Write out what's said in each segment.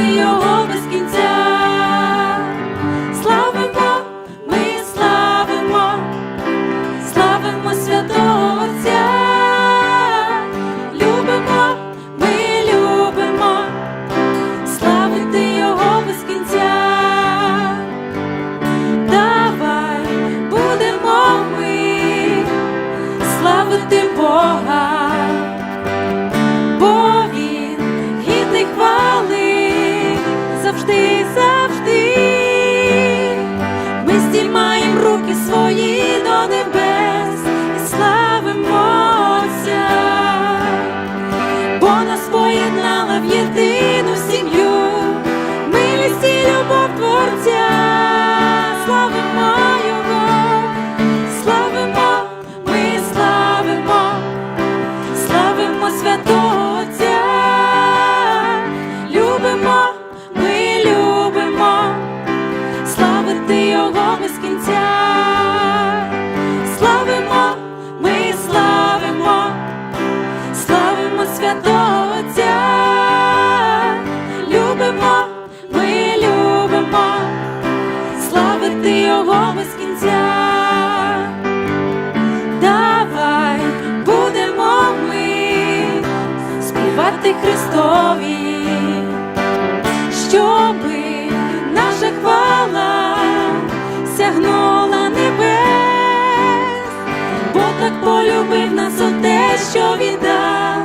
Your hope skin. contained. Твого без кінця, славимо, ми славимо, славимо святого Отця, любимо, ми любимо, славити Його без кінця. Давай будемо ми співати Христові. Сягнула небес, бо так полюбив нас оте, що віддав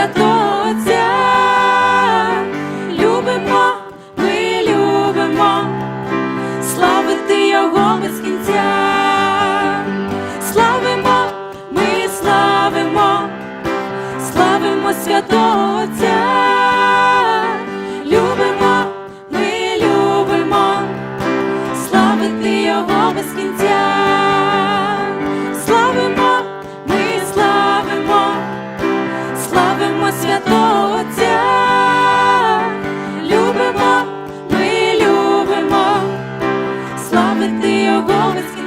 Святого Отця, любимо, ми любимо, славити Його без кінця, славимо, ми славимо, славимо святого Отця. славити його без